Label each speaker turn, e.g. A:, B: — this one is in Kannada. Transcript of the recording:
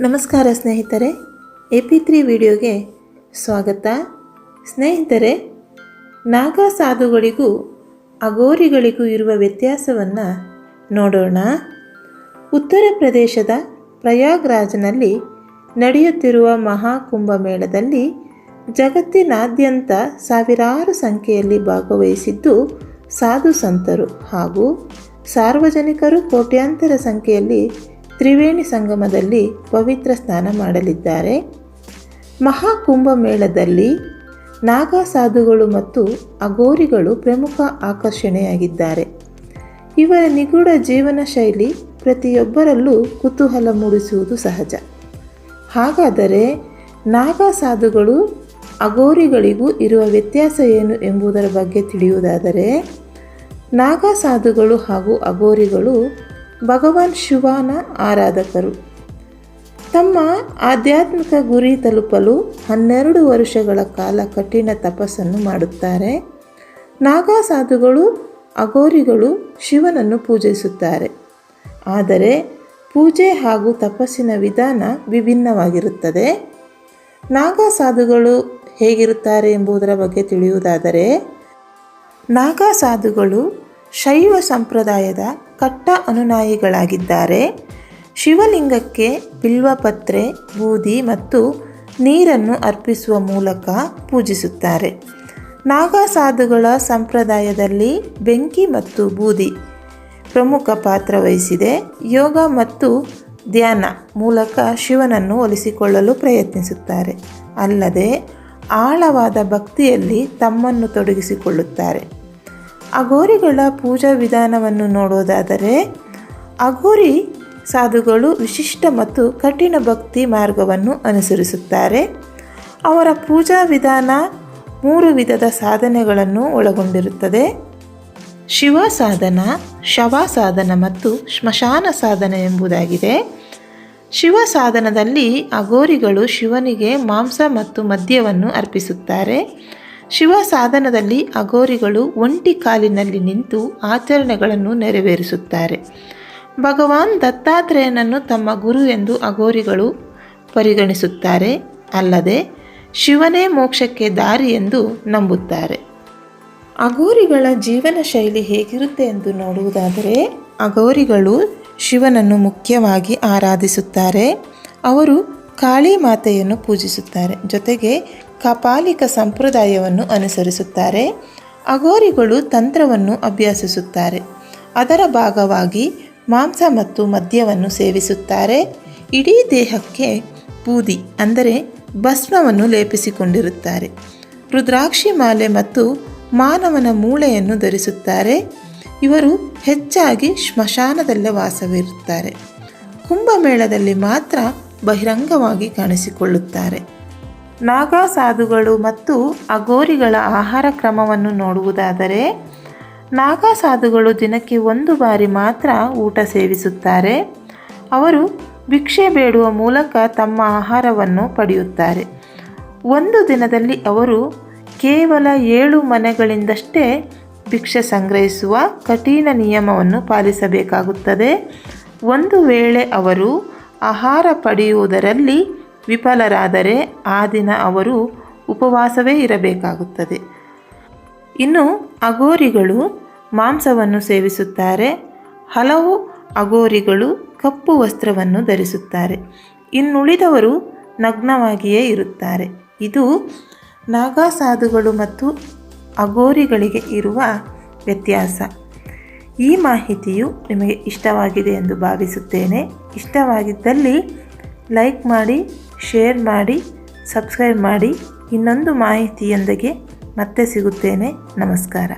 A: ನಮಸ್ಕಾರ ಸ್ನೇಹಿತರೆ, ಎ ಪಿ ತ್ರೀ ವಿಡಿಯೋಗೆ ಸ್ವಾಗತ. ಸ್ನೇಹಿತರೆ, ನಾಗಾ ಸಾಧುಗಳಿಗೂ ಅಗೋರಿಗಳಿಗೂ ಇರುವ ವ್ಯತ್ಯಾಸವನ್ನು ನೋಡೋಣ. ಉತ್ತರ ಪ್ರದೇಶದ ಪ್ರಯಾಗ್ರಾಜ್ನಲ್ಲಿ ನಡೆಯುತ್ತಿರುವ ಮಹಾಕುಂಭಮೇಳದಲ್ಲಿ ಜಗತ್ತಿನಾದ್ಯಂತ ಸಾವಿರಾರು ಸಂಖ್ಯೆಯಲ್ಲಿ ಭಾಗವಹಿಸಿದ್ದು ಸಾಧು ಸಂತರು ಹಾಗೂ ಸಾರ್ವಜನಿಕರು ಕೋಟ್ಯಾಂತರ ಸಂಖ್ಯೆಯಲ್ಲಿ ತ್ರಿವೇಣಿ ಸಂಗಮದಲ್ಲಿ ಪವಿತ್ರ ಸ್ನಾನ ಮಾಡಲಿದ್ದಾರೆ. ಮಹಾಕುಂಭಮೇಳದಲ್ಲಿ ನಾಗಾ ಸಾಧುಗಳು ಮತ್ತು ಅಗೋರಿಗಳು ಪ್ರಮುಖ ಆಕರ್ಷಣೆಯಾಗಿದ್ದಾರೆ. ಇವರ ನಿಗೂಢ ಜೀವನ ಶೈಲಿ ಪ್ರತಿಯೊಬ್ಬರಲ್ಲೂ ಕುತೂಹಲ ಮೂಡಿಸುವುದು ಸಹಜ. ಹಾಗಾದರೆ ನಾಗಾ ಸಾಧುಗಳು ಅಗೋರಿಗಳಿಗೂ ಇರುವ ವ್ಯತ್ಯಾಸ ಏನು ಎಂಬುದರ ಬಗ್ಗೆ ತಿಳಿಯುವುದಾದರೆ ನಾಗಾ ಸಾಧುಗಳು ಹಾಗೂ ಅಗೋರಿಗಳು ಭಗವಾನ್ ಶಿವನ ಆರಾಧಕರು. ತಮ್ಮ ಆಧ್ಯಾತ್ಮಿಕ ಗುರಿ ತಲುಪಲು ಹನ್ನೆರಡು ವರ್ಷಗಳ ಕಾಲ ಕಠಿಣ ತಪಸ್ಸನ್ನು ಮಾಡುತ್ತಾರೆ. ನಾಗಾ ಸಾಧುಗಳು ಅಗೋರಿಗಳು ಶಿವನನ್ನು ಪೂಜಿಸುತ್ತಾರೆ. ಆದರೆ ಪೂಜೆ ಹಾಗೂ ತಪಸ್ಸಿನ ವಿಧಾನ ವಿಭಿನ್ನವಾಗಿರುತ್ತದೆ. ನಾಗಾ ಸಾಧುಗಳು ಹೇಗಿರುತ್ತಾರೆ ಎಂಬುದರ ಬಗ್ಗೆ ತಿಳಿಯುವುದಾದರೆ ನಾಗಾ ಸಾಧುಗಳು ಶೈವ ಸಂಪ್ರದಾಯದ ಕಟ್ಟ ಅನುನಾಯಿಗಳಾಗಿದ್ದಾರೆ. ಶಿವಲಿಂಗಕ್ಕೆ ಬಿಲ್ವಪತ್ರೆ, ಬೂದಿ ಮತ್ತು ನೀರನ್ನು ಅರ್ಪಿಸುವ ಮೂಲಕ ಪೂಜಿಸುತ್ತಾರೆ. ನಾಗಾ ಸಾಧುಗಳ ಸಂಪ್ರದಾಯದಲ್ಲಿ ಬೆಂಕಿ ಮತ್ತು ಬೂದಿ ಪ್ರಮುಖ ಪಾತ್ರ ವಹಿಸಿದೆ. ಯೋಗ ಮತ್ತು ಧ್ಯಾನ ಮೂಲಕ ಶಿವನನ್ನು ಒಲಿಸಿಕೊಳ್ಳಲು ಪ್ರಯತ್ನಿಸುತ್ತಾರೆ. ಅಲ್ಲದೆ, ಆಳವಾದ ಭಕ್ತಿಯಲ್ಲಿ ತಮ್ಮನ್ನು ತೊಡಗಿಸಿಕೊಳ್ಳುತ್ತಾರೆ. ಅಗೋರಿಗಳ ಪೂಜಾ ವಿಧಾನವನ್ನು ನೋಡೋದಾದರೆ ಅಘೋರಿ ಸಾಧುಗಳು ವಿಶಿಷ್ಟ ಮತ್ತು ಕಠಿಣ ಭಕ್ತಿ ಮಾರ್ಗವನ್ನು ಅನುಸರಿಸುತ್ತಾರೆ. ಅವರ ಪೂಜಾ ವಿಧಾನ ಮೂರು ವಿಧದ ಸಾಧನೆಗಳನ್ನು ಒಳಗೊಂಡಿರುತ್ತದೆ. ಶಿವ ಸಾಧನ, ಶವ ಸಾಧನ ಮತ್ತು ಸ್ಮಶಾನ ಸಾಧನ ಎಂಬುದಾಗಿದೆ. ಶಿವ ಸಾಧನದಲ್ಲಿ ಅಗೋರಿಗಳು ಶಿವನಿಗೆ ಮಾಂಸ ಮತ್ತು ಮದ್ಯವನ್ನು ಅರ್ಪಿಸುತ್ತಾರೆ. ಶಿವ ಸಾಧನದಲ್ಲಿ ಅಗೋರಿಗಳು ಒಂಟಿ ಕಾಲಿನಲ್ಲಿ ನಿಂತು ಆಚರಣೆಗಳನ್ನು ನೆರವೇರಿಸುತ್ತಾರೆ. ಭಗವಾನ್ ದತ್ತಾತ್ರೇಯನನ್ನು ತಮ್ಮ ಗುರು ಎಂದು ಅಗೋರಿಗಳು ಪರಿಗಣಿಸುತ್ತಾರೆ. ಅಲ್ಲದೆ ಶಿವನೇ ಮೋಕ್ಷಕ್ಕೆ ದಾರಿ ಎಂದು ನಂಬುತ್ತಾರೆ. ಅಗೋರಿಗಳ ಜೀವನ ಶೈಲಿ ಹೇಗಿರುತ್ತೆ ಎಂದು ನೋಡುವುದಾದರೆ ಅಗೋರಿಗಳು ಶಿವನನ್ನು ಮುಖ್ಯವಾಗಿ ಆರಾಧಿಸುತ್ತಾರೆ. ಅವರು ಕಾಳಿ ಮಾತೆಯನ್ನು ಪೂಜಿಸುತ್ತಾರೆ. ಜೊತೆಗೆ ಕಪಾಲಿಕ ಸಂಪ್ರದಾಯವನ್ನು ಅನುಸರಿಸುತ್ತಾರೆ. ಅಘೋರಿಗಳು ತಂತ್ರವನ್ನು ಅಭ್ಯಾಸಿಸುತ್ತಾರೆ. ಅದರ ಭಾಗವಾಗಿ ಮಾಂಸ ಮತ್ತು ಮದ್ಯವನ್ನು ಸೇವಿಸುತ್ತಾರೆ. ಇಡೀ ದೇಹಕ್ಕೆ ಬೂದಿ ಅಂದರೆ ಭಸ್ಮವನ್ನು ಲೇಪಿಸಿಕೊಂಡಿರುತ್ತಾರೆ. ರುದ್ರಾಕ್ಷಿ ಮಾಲೆ ಮತ್ತು ಮಾನವನ ಮೂಳೆಯನ್ನು ಧರಿಸುತ್ತಾರೆ. ಇವರು ಹೆಚ್ಚಾಗಿ ಸ್ಮಶಾನದಲ್ಲೇ ವಾಸವಿರುತ್ತಾರೆ. ಕುಂಭಮೇಳದಲ್ಲಿ ಮಾತ್ರ ಬಹಿರಂಗವಾಗಿ ಕಾಣಿಸಿಕೊಳ್ಳುತ್ತಾರೆ. ನಾಗಾ ಸಾಧುಗಳು ಮತ್ತು ಅಗೋರಿಗಳ ಆಹಾರ ಕ್ರಮವನ್ನು ನೋಡುವುದಾದರೆ, ನಾಗಾ ಸಾಧುಗಳು ದಿನಕ್ಕೆ ಒಂದು ಬಾರಿ ಮಾತ್ರ ಊಟ ಸೇವಿಸುತ್ತಾರೆ. ಅವರು ಭಿಕ್ಷೆ ಬೇಡುವ ಮೂಲಕ ತಮ್ಮ ಆಹಾರವನ್ನು ಪಡೆಯುತ್ತಾರೆ. ಒಂದು ದಿನದಲ್ಲಿ ಅವರು ಕೇವಲ ಏಳು ಮನೆಗಳಿಂದಷ್ಟೇ ಭಿಕ್ಷೆ ಸಂಗ್ರಹಿಸುವ ಕಠಿಣ ನಿಯಮವನ್ನು ಪಾಲಿಸಬೇಕಾಗುತ್ತದೆ. ಒಂದು ವೇಳೆ ಅವರು ಆಹಾರ ಪಡೆಯುವುದರಲ್ಲಿ ವಿಫಲರಾದರೆ ಆ ದಿನ ಅವರು ಉಪವಾಸವೇ ಇರಬೇಕಾಗುತ್ತದೆ. ಇನ್ನು ಅಗೋರಿಗಳು ಮಾಂಸವನ್ನು ಸೇವಿಸುತ್ತಾರೆ, ಹಲವು ಅಗೋರಿಗಳು ಕಪ್ಪು ವಸ್ತ್ರವನ್ನು ಧರಿಸುತ್ತಾರೆ. ಇನ್ನುಳಿದವರು ನಗ್ನವಾಗಿಯೇ ಇರುತ್ತಾರೆ. ಇದು ನಾಗಾ ಸಾಧುಗಳು ಮತ್ತು ಅಗೋರಿಗಳಿಗೆ ಇರುವ ವ್ಯತ್ಯಾಸ. ಈ ಮಾಹಿತಿಯು ನಿಮಗೆ ಇಷ್ಟವಾಗಿದೆ ಎಂದು ಭಾವಿಸುತ್ತೇನೆ. ಇಷ್ಟವಾಗಿದ್ದಲ್ಲಿ ಲೈಕ್ ಮಾಡಿ ಶೇರ್ ಮಾಡಿ ಸಬ್ಸ್ಕ್ರೈಬ್ ಮಾಡಿ ಇನ್ನೊಂದು ಮಾಹಿತಿಯೊಂದಿಗೆ ಮತ್ತೆ ಸಿಗುತ್ತೇನೆ. ನಮಸ್ಕಾರ.